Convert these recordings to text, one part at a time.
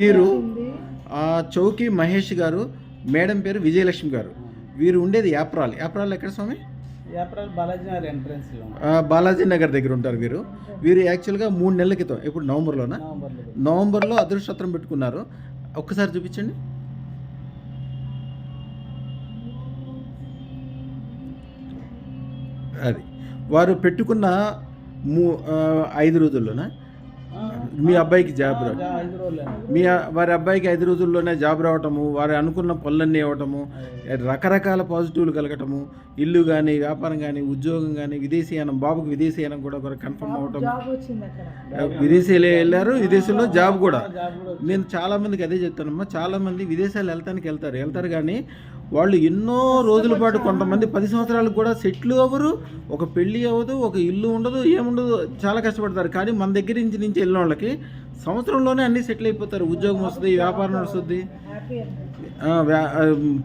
వీరు ఆ, చౌకి మహేష్ గారు మేడం పేరు విజయలక్ష్మి గారు. వీరు ఉండేది యాప్రాల్. యాప్రాల్ ఎక్కడ స్వామి? బాలాజీ నగర్ ఎంట్రన్స్లో. ఆ, బాలాజీ నగర్ దగ్గర ఉంటారు వీరు. వీరు యాక్చువల్గా మూడు నెలల క్రితం ఇప్పుడు నవంబర్లోనా? నవంబర్లో. అదృష్టత్రం పెట్టుకున్నారు. ఒక్కసారి చూపించండి. అది. వారు పెట్టుకున్న మూ ఐదు రోజుల్లోనా? మీ అబ్బాయికి జాబ్ రోజులు. మీ వారి అబ్బాయికి ఐదు రోజుల్లోనే జాబ్ రావటము వారు అనుకున్న పనులన్నీ అవ్వటము రకరకాల పాజిటివ్లు కలగటము ఇల్లు కానీ వ్యాపారం కానీ ఉద్యోగం కానీ విదేశీయానం బాబుకి విదేశీయానం కూడా కన్ఫర్మ్ అక్కడ. విదేశీలో వెళ్ళారు విదేశంలో జాబ్ కూడా. నేను చాలా మందికి అదే చెప్తానమ్మా చాలా మంది విదేశాలు వెళ్తానికి వెళ్తారు. వెళ్తారు కానీ వాళ్ళు ఎన్నో రోజుల పాటు కొంతమంది పది సంవత్సరాలకు కూడా సెటిల్ అవ్వరు ఒక పెళ్ళి అవ్వదు ఒక ఇల్లు ఉండదు ఏముండదు చాలా కష్టపడతారు. కానీ మన దగ్గర నుంచి నుంచి వెళ్ళిన వాళ్ళకి సంవత్సరంలోనే అన్నీ సెటిల్ అయిపోతారు. ఉద్యోగం వస్తుంది వ్యాపారం వస్తుంది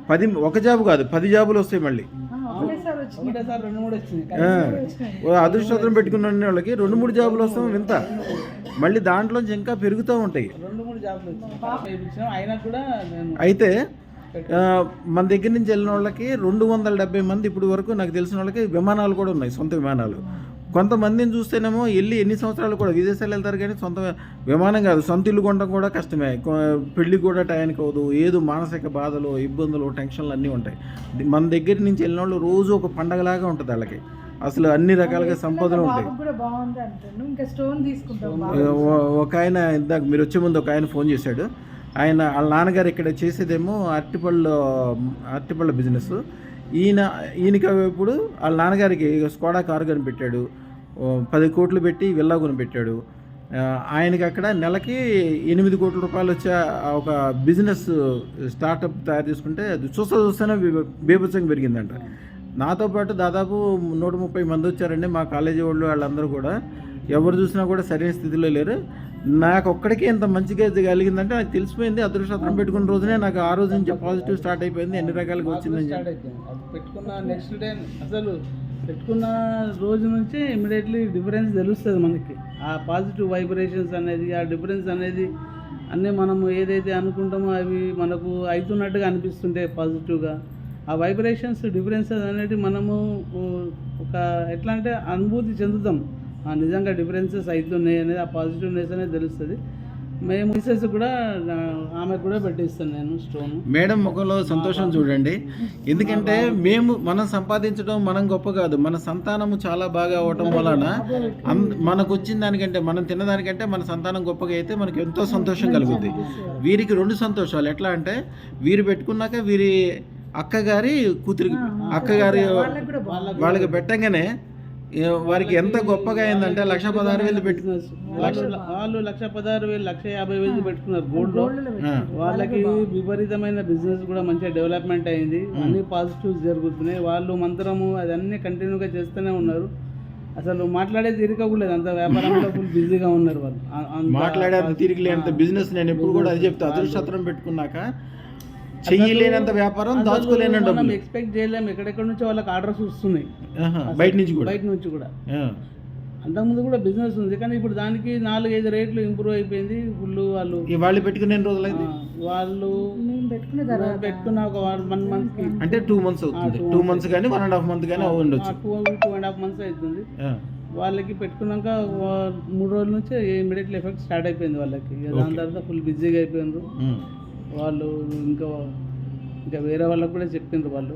పది ఒక జాబ్ కాదు పది జాబులు వస్తాయి మళ్ళీ. అదృష్టం పెట్టుకున్న వాళ్ళకి రెండు మూడు జాబులు వస్తాం వింత. మళ్ళీ దాంట్లోంచి ఇంకా పెరుగుతూ ఉంటాయి. అయితే మన దగ్గర నుంచి వెళ్ళిన వాళ్ళకి రెండు వందల డెబ్బై మంది ఇప్పుడు వరకు నాకు తెలిసిన వాళ్ళకి విమానాలు కూడా ఉన్నాయి సొంత విమానాలు. కొంతమందిని చూస్తేనేమో వెళ్ళి ఎన్ని సంవత్సరాలు కూడా విదేశాలు వెళ్తారు కానీ సొంత విమానం కాదు సొంత ఇల్లు కొనడం కూడా కష్టమే. పెళ్ళి కూడా టయానికి అవ్వదు ఏదో మానసిక బాధలు ఇబ్బందులు టెన్షన్లు అన్నీ ఉంటాయి. మన దగ్గర నుంచి వెళ్ళిన వాళ్ళు రోజు ఒక పండగలాగా ఉంటుంది వాళ్ళకి. అసలు అన్ని రకాలుగా సంపదలు ఉంటాయి. ఒక ఆయన ఇందాక మీరు వచ్చే ముందు ఒక ఆయన ఫోన్ చేశాడు. ఆయన వాళ్ళ నాన్నగారు ఇక్కడ చేసేదేమో అరటిపళ్ళు అరటిపళ్ళ బిజినెస్ ఈయన ఈయనకి ఇప్పుడు వాళ్ళ నాన్నగారికి స్కోడా కారు కనిపెట్టాడు పది కోట్లు పెట్టి విల్లా కొనిపెట్టాడు ఆయనకి అక్కడ నెలకి ఎనిమిది కోట్ల రూపాయలు వచ్చే ఒక బిజినెస్ స్టార్టప్ తయారు చేసుకుంటే అది చూస్తా చూస్తేనే బీభత్సంగా పెరిగిందంట. నాతో పాటు దాదాపు నూట ముప్పై మంది వచ్చారండి మా కాలేజీ వాళ్ళు వాళ్ళందరూ కూడా. ఎవరు చూసినా కూడా సరైన స్థితిలో లేరు. నాకు ఒక్కడికే ఇంత మంచిగా కలిగిందంటే నాకు తెలిసిపోయింది. అదృష్టం పెట్టుకున్న రోజునే నాకు ఆ రోజు నుంచి పాజిటివ్ స్టార్ట్ అయిపోయింది. ఎన్ని రకాలుగా వచ్చిందని స్టార్ట్ పెట్టుకున్న నెక్స్ట్ డే అసలు పెట్టుకున్న రోజు నుంచి ఇమీడియట్లీ డిఫరెన్స్ తెలుస్తుంది మనకి. ఆ పాజిటివ్ వైబ్రేషన్స్ అనేది ఆ డిఫరెన్స్ అనేది అన్నీ మనము ఏదైతే అనుకుంటామో అవి మనకు అవుతున్నట్టుగా అనిపిస్తుంటే పాజిటివ్గా ఆ వైబ్రేషన్స్ డిఫరెన్సెస్ అనేది మనము ఒక ఎట్లా అంటే అనుభూతి చెందుతాం. నిజంగా డిఫరెన్సెస్ అవుతున్నాయి అనేది ఆ పాజిటివ్నెస్ అనేది తెలుస్తుంది. మేము మిసెస్ కూడా ఆ, ఆమెకు కూడా పెట్టిస్తాను నేను స్టోన్ మేడం ముఖంలో సంతోషం చూడండి. ఎందుకంటే మేము మనం సంపాదించడం మనం గొప్ప కాదు. మన సంతానము చాలా బాగా అవటం వలన అన్- మనకు వచ్చిన దానికంటే మనం తిన్నదానికంటే మన సంతానం గొప్పగా అయితే మనకి ఎంతో సంతోషం కలుగుద్ది. వీరికి రెండు సంతోషాలు. ఎట్లా అంటే వీరు పెట్టుకున్నాక వీరి అక్కగారి కూతురికి అక్కగారి వాళ్ళకి కూడా బాగుంది. వాళ్ళకి పెట్టగానే వారికి ఎంత గొప్పగా అయిందంటే లక్ష పదహారు వేలు పెట్టు బిజినెస్ వాళ్ళు లక్ష పదహారు వేలు లక్ష యాభై వేలు పెట్టుకున్నారు గోల్డ్లో వాళ్ళకి విపరీతమైన బిజినెస్ కూడా మంచిగా డెవలప్మెంట్ అయింది. అన్ని పాజిటివ్స్ జరుగుతున్నాయి. వాళ్ళు మంత్రము అదన్నీ కంటిన్యూగా చేస్తూనే ఉన్నారు. అసలు మాట్లాడేది తిరగకూడదు అంత వ్యాపారంలో ఫుల్ బిజీగా ఉన్నారు వాళ్ళు. మాట్లాడేంత తిరిగి బిజినెస్ నేను ఎప్పుడు కూడా అది చెప్తా. అదృష్టం పెట్టుకున్నాక చెయ్యలేనంత వ్యాపారం అసలు దాచుకోలేనంత మనం. ఎక్స్పెక్ట్ చేయలేము. ఎక్కడెక్కడ నుంచి వాళ్ళకి ఆర్డర్స్ వస్తున్నాయి. బయట నుంచి కూడా. బయట నుంచి కూడా. ఆ, అంతకుముందు కూడా బిజినెస్ ఉంది. కానీ ఇప్పుడు దానికి నాలుగైదు రేట్లు ఇంప్రూవ్ అయిపోయింది. ఫుల్ వాళ్ళు వాళ్ళు పెట్టుకునే రోజులైంది ఆ, వాళ్ళు పెట్టుకున్న ఒక వన్ మంత్కి అంటే టూ మంత్స్ అవుతుంది. టూ మంత్స్ కానీ వన్ అండ్ హాఫ్ మంత్ కానీ ఉండొచ్చు two two and half months అవుతుంది. ఆ, వాళ్ళకి పెట్టుకున్నాక మూడు రోజుల నుంచి ఇమీడియట్లీ ఎఫెక్ట్ స్టార్ట్ అయిపోయింది వాళ్ళకి. దాని తర్వాత ఫుల్ బిజీగా అయిపోయినారు. ఉమ్. వాళ్ళు ఇంకా ఇంకా వేరే వాళ్ళకు కూడా చెప్పిండ్రు వాళ్ళు.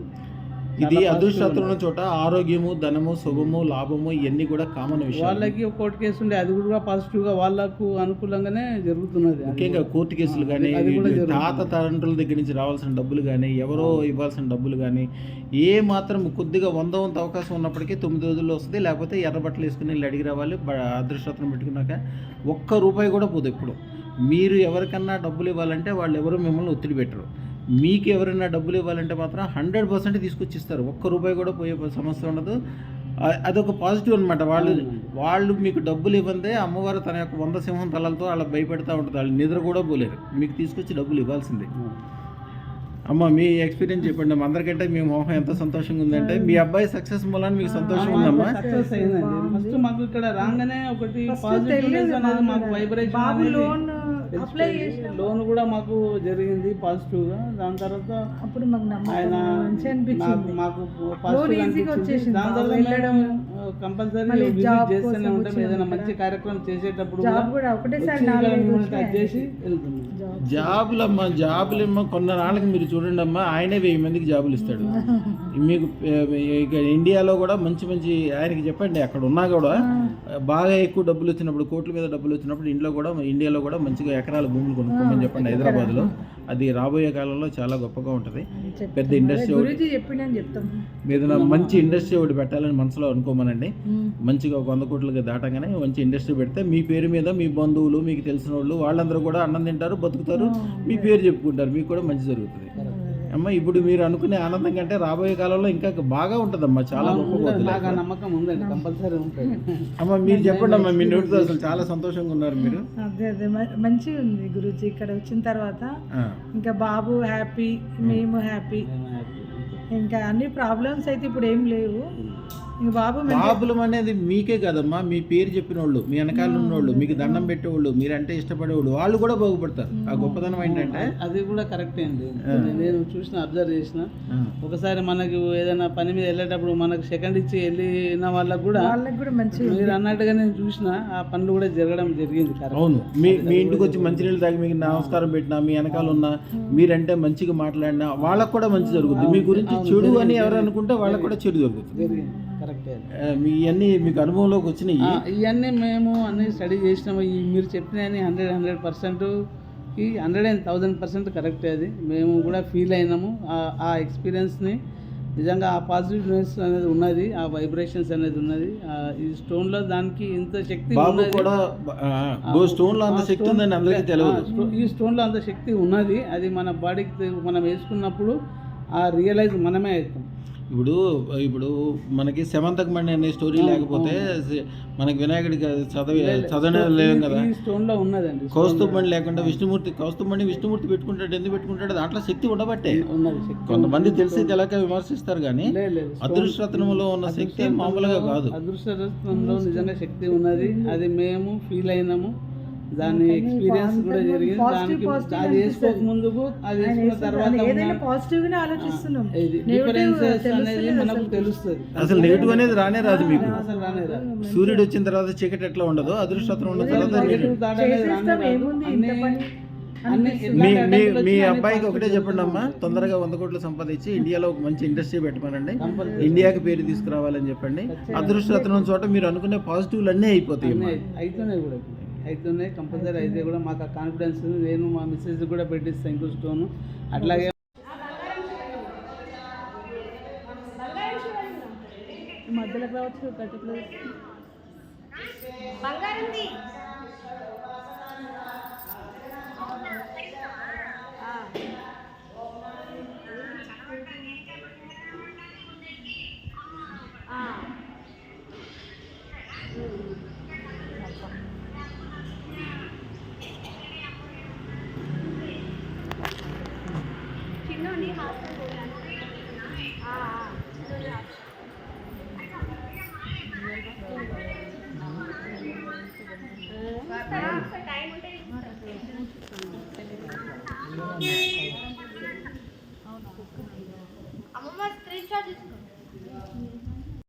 ఇది అదృష్టం ఉన్న చోట ఆరోగ్యము ధనము శుభము లాభము ఇవన్నీ కూడా కామన్ విషయం వాళ్ళకి కోర్టు కేసు ఉండే అది కూడా పాజిటివ్గా వాళ్ళకు అనుకూలంగానే జరుగుతున్నది. ముఖ్యంగా కోర్టు కేసులు కానీ. తాత తండ్రుల దగ్గర నుంచి రావాల్సిన డబ్బులు కానీ ఎవరో ఇవ్వాల్సిన డబ్బులు కానీ ఏ మాత్రం కొద్దిగా వంద వంత అవకాశం ఉన్నప్పటికీ తొమ్మిది రోజుల్లో వస్తుంది లేకపోతే ఎర్ర బట్టలు వేసుకుని వెళ్ళి అడిగి రావాలి బ- అదృష్టం పెట్టుకున్నాక ఒక్క రూపాయి కూడా పోదు ఎప్పుడు. మీరు ఎవరికన్నా డబ్బులు ఇవ్వాలంటే వాళ్ళు ఎవరు మిమ్మల్ని ఒత్తిడి పెట్టరు. మీకు ఎవరైనా డబ్బులు ఇవ్వాలంటే మాత్రం హండ్రెడ్ పర్సెంట్ తీసుకొచ్చి ఇస్తారు ఒక్క రూపాయి కూడా పోయే సమస్య ఉండదు. అదొక పాజిటివ్ అనమాట వాళ్ళు వాళ్ళు మీకు డబ్బులు ఇవ్వందే అమ్మవారు తన యొక్క వంద సింహం తలలతో వాళ్ళకి భయపెడతా ఉంటుంది వాళ్ళు నిద్ర కూడా పోలేరు. మీకు తీసుకొచ్చి డబ్బులు ఇవ్వాల్సిందే. అమ్మ మీ ఎక్స్పీరియన్స్ చెప్పండి అమ్మ. అందరికంటే మీ మొహం ఎంత సంతోషంగా ఉందంటే మీ అబ్బాయి సక్సెస్ మూలాన్ని మీకు సంతోషం ఉందమ్మా. సక్సెస్ అయిందండి. ఫస్ట్ మాకు ఇక్కడ రాగానే ఒకటి పాజిటివ్ అనేది మాకు వైబ్రేషన్ లోన్ అప్లై చేసినాం. లోన్ కూడా మాకు జరిగింది పాజిటివ్గా దాని తర్వాత అప్పుడు మాకు నమ్మకం ఆయన మంచి అనిపించింది. మాకు పాజిటివ్. దాని తర్వాత కంపల్సరీ విజిట్ చేస్తూనే ఉంటాం. ఏదైనా. మంచి కార్యక్రమం చేసేటప్పుడు జాబ్ కూడా కూడా ఒకటేసారి. చేసి వెళ్తున్నాం. జాబ్ జాబులమ్మా జాబులేమో కొన్న నాళ్ళకి మీరు చూడండి అమ్మా ఆయనే వెయ్యి మందికి జాబులు ఇస్తాడు. మీకు ఇండియాలో కూడా మంచి మంచి ఆయనకి చెప్పండి అక్కడ ఉన్నా కూడా బాగా ఎక్కువ డబ్బులు వచ్చినప్పుడు కోట్ల మీద డబ్బులు వచ్చినప్పుడు ఇంట్లో కూడా ఇండియాలో కూడా మంచిగా ఎకరాల భూములు కొనుక్కోమని చెప్పండి హైదరాబాద్లో. అది రాబోయే కాలంలో చాలా గొప్పగా ఉంటుంది. పెద్ద ఇండస్ట్రీ మీద మంచి ఇండస్ట్రీ ఒకటి పెట్టాలని మనసులో అనుకోమనండి. మంచిగా ఒక వంద కోట్లకి దాటంగానే మంచి ఇండస్ట్రీ పెడితే మీ పేరు మీద మీ బంధువులు మీకు తెలిసిన వాళ్ళు వాళ్ళందరూ కూడా అన్నం తింటారు బతుకుతారు. మీ పేరు చెప్పుకుంటారు. మీకు కూడా మంచి జరుగుతుంది. అమ్మ ఇప్పుడు మీరు అనుకునే ఆనందం కంటే రాబోయే కాలంలో ఇంకా బాగా ఉంటుందమ్మా చాలా నాకు నమ్మకం ఉందండి కంపల్సరీ ఉంటుంది. అమ్మ మీరు చెప్పండి అమ్మా మీ నోటితో అసలు చాలా సంతోషంగా ఉన్నారు మీరు. అదే అదే మ- మంచిగా ఉంది గురూజీ ఇక్కడ వచ్చిన తర్వాత ఇంకా బాబు హ్యాపీ. మేము హ్యాపీ. ఇంకా అన్ని ప్రాబ్లమ్స్ అయితే ఇప్పుడు ఏం లేవు. ఇంక బాబు మంచి- ప్రాబ్లం అనేది మీకే కదమ్మా. మీ పేరు చెప్పిన వాళ్ళు మీ వెనకాల ఉన్నోళ్ళు మీకు దండం పెట్టేవాళ్ళు మీరంటే ఇష్టపడేవాళ్ళు వాళ్ళు కూడా బాగుపడతారు. ఆ గొప్పతనం ఏంటంటే? అది కూడా కరెక్టే అండి. నేను చూసిన అబ్జర్వ్ చేసిన. ఒకసారి మనకు ఏదైనా పని మీద వెళ్ళేటప్పుడు మనకు సెకండ్ ఇచ్చి వెళ్ళిన వాళ్ళకు కూడా వాళ్ళకి కూడా మంచి మీరు అన్నట్టుగా నేను చూసిన ఆ పనులు కూడా జరగడం జరిగింది కరెక్ట్. అవును. మీ మీ ఇంటికి వచ్చి మంచినీళ్ళు తాగి మీకు నమస్కారం పెట్టినా మీ వెనకాల ఉన్న మీరంటే మంచిగా మాట్లాడినా వాళ్ళకు కూడా మంచి జరుగుతుంది. మీ గురించి చెడు అని ఎవరు అనుకుంటే వాళ్ళకు కూడా చెడు జరుగుతుంది. మీ అన్ని మీకు అనుభవంలోకి వచ్చినాయి? ఇవన్నీ మేము అన్ని స్టడీ చేసినాము. ఈ మీరు చెప్పిన హండ్రెడ్ హండ్రెడ్ పర్సెంట్ ఈ హండ్రెడ్ అండ్ థౌజండ్ పర్సెంట్ కరెక్టే అది. మేము కూడా ఫీల్ అయినాము. ఆ- ఎక్స్పీరియన్స్ని నిజంగా ఆ పాజిటివ్నెస్ అనేది ఉన్నది ఆ వైబ్రేషన్స్ అనేది ఉన్నది. ఈ స్టోన్లో దానికి ఇంత శక్తి కూడా స్టోన్లో అంత శక్తి ఉందని అందరికీ ఆ, తెలియదు స్టో- ఈ స్టోన్లో అంత శక్తి ఉన్నది. అది మన బాడీకి మనం వేసుకున్నప్పుడు ఆ రియలైజ్ మనమే అవుతాం. ఇప్పుడు ఇప్పుడు మనకి సెవంతకు మండి అనే స్టోరీ లేకపోతే మనకి వినాయకుడికి చదవ చదవడం లేదు కదా. స్టోన్లో ఉన్నదండి కౌస్తుభమణి లేకుండా విష్ణుమూర్తి కౌస్తుభమణి విష్ణుమూర్తి పెట్టుకుంటాడు ఎందుకు పెట్టుకుంటాడు? దాంట్లో శక్తి ఉండబట్టే. కొంతమంది తెలిసి తెలక విమర్శిస్తారు కానీ అదృష్టరత్నంలో ఉన్న శక్తి మామూలుగా కాదు. అదృష్టరత్నంలో నిజంగా శక్తి ఉన్నది. అది మేము ఫీల్ అయినాము. దాని ఎక్స్పీరియన్స్ కూడా జరిగింది. దానికి అది వేసుకోక ముందుకు అది వేసుకున్న తర్వాత ఏదైనా పాజిటివ్ గానే ఆలోచిస్తున్నాం. డిఫరెన్సెస్ అనేది మనకు తెలుస్తుంది. అసలు నెగిటివ్ అనేది రానే రాదు మీకు. అసలు రానే రాదు. సూర్యుడు వచ్చిన తర్వాత చీకటి ఎట్లా ఉండదు అదృష్టరత్నం ఉన్న తర్వాత మీ అబ్బాయికి ఒకటే చెప్పండి అమ్మా. తొందరగా వంద కోట్లు సంపాదించి ఇండియాలో ఒక మంచి ఇండస్ట్రీ పెట్టమనండి. ఇండియాకి పేరు తీసుకురావాలని చెప్పండి. అదృష్టరత్నం చోట మీరు అనుకునే పాజిటివ్లు అన్నీ అయిపోతాయి. అవుతున్నాయి కూడా. అవుతున్నాయి కంపల్సరీ అయితే కూడా మాకు ఆ కాన్ఫిడెన్స్ నేను మా మిస్సెస్ కూడా పెట్టిస్తాను ఇంకో స్టోన్ అట్లాగే మధ్యలో రావచ్చు